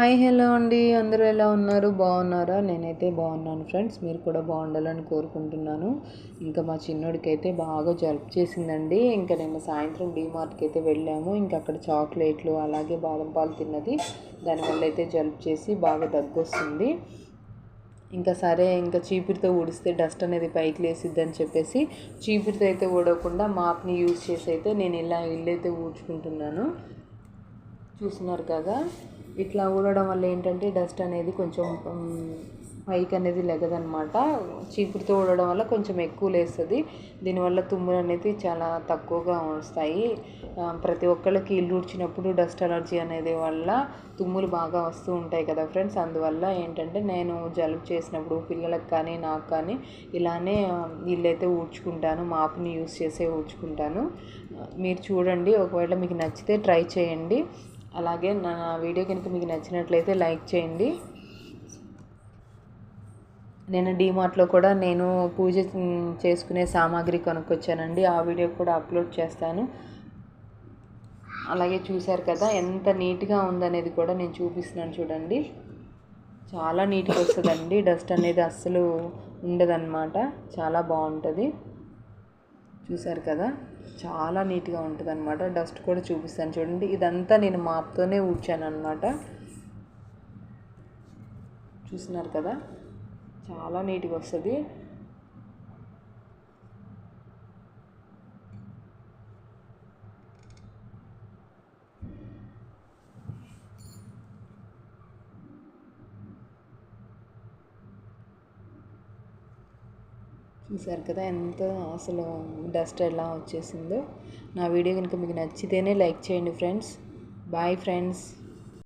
Hi hello అండి. అందరూ ఎలా ఉన్నారు? బాగున్నారా? నేనైతే బాగున్నాను ఫ్రెండ్స్. మీరు కూడా బాగుండాలని కోరుకుంటున్నాను. ఇంకా మా చిన్నోడికైతే బాగా జలుబు చేసిందండి. ఇంకా నిన్న సాయంత్రం డీమార్ట్కి అయితే వెళ్ళాము. ఇంకా అక్కడ చాక్లెట్లు అలాగే బాదం పాలు తిన్నది. దానివల్ల అయితే జలుబు చేసి బాగా దగ్గు వస్తుంది ఇంకా సరే ఇంకా చీపురితో ఊడిస్తే డస్ట్ అనేది పైకి లేసిద్ది అని చెప్పేసి చీపురితో అయితే ఊడకుండా మాప్ని యూజ్ చేసి అయితే నేను ఇలా ఇల్లు అయితే ఊడ్చుకుంటున్నాను. చూస్తున్నారు కదా? ఇట్లా ఊడడం వల్ల ఏంటంటే డస్ట్ అనేది కొంచెం పైకి అనేది లెగదనమాట చీపురుతో ఊడడం వల్ల కొంచెం ఎక్కువ లేస్తుంది. దీనివల్ల తుమ్ములు అనేది చాలా తక్కువగా వస్తాయి. ప్రతి ఒక్కళ్ళకి ఇల్లు ఊడ్చినప్పుడు డస్ట్ అలర్జీ అనేది వల్ల తుమ్ములు బాగా వస్తూ ఉంటాయి కదా ఫ్రెండ్స్. అందువల్ల ఏంటంటే నేను జలుబు చేసినప్పుడు పిల్లలకు కానీ నాకు కానీ ఇలానే ఇల్లైతే ఊడ్చుకుంటాను. మాపుని యూస్ చేసే ఊడ్చుకుంటాను. మీరు చూడండి. ఒకవేళ మీకు నచ్చితే ట్రై చేయండి. అలాగే నా వీడియో కనుక మీకు నచ్చినట్లయితే లైక్ చేయండి. నేను డీమార్ట్లో కూడా నేను పూజ చేసుకునే సామాగ్రి కొనుక్కొచ్చానండి. ఆ వీడియో కూడా అప్లోడ్ చేస్తాను. అలాగే చూశారు కదా ఎంత నీట్గా ఉందనేది కూడా నేను చూపిస్తున్నాను చూడండి. చాలా నీట్గా వస్తుందండి. డస్ట్ అనేది అస్సలు ఉండదన్నమాట. చాలా బాగుంటుంది. చూసారు కదా? చాలా నీట్గా ఉంటుంది అనమాట డస్ట్ కూడా చూపిస్తాను చూడండి. ఇదంతా నేను మాప్తోనే ఊడ్చాను అనమాట చూసినారు కదా? చాలా నీట్గా వస్తుంది. చూసారు కదా ఎంత అసలు డస్ట్ ఎలా వచ్చేసిందో. నా వీడియో కనుక మీకు నచ్చితేనే లైక్ చేయండి ఫ్రెండ్స్. Bye friends.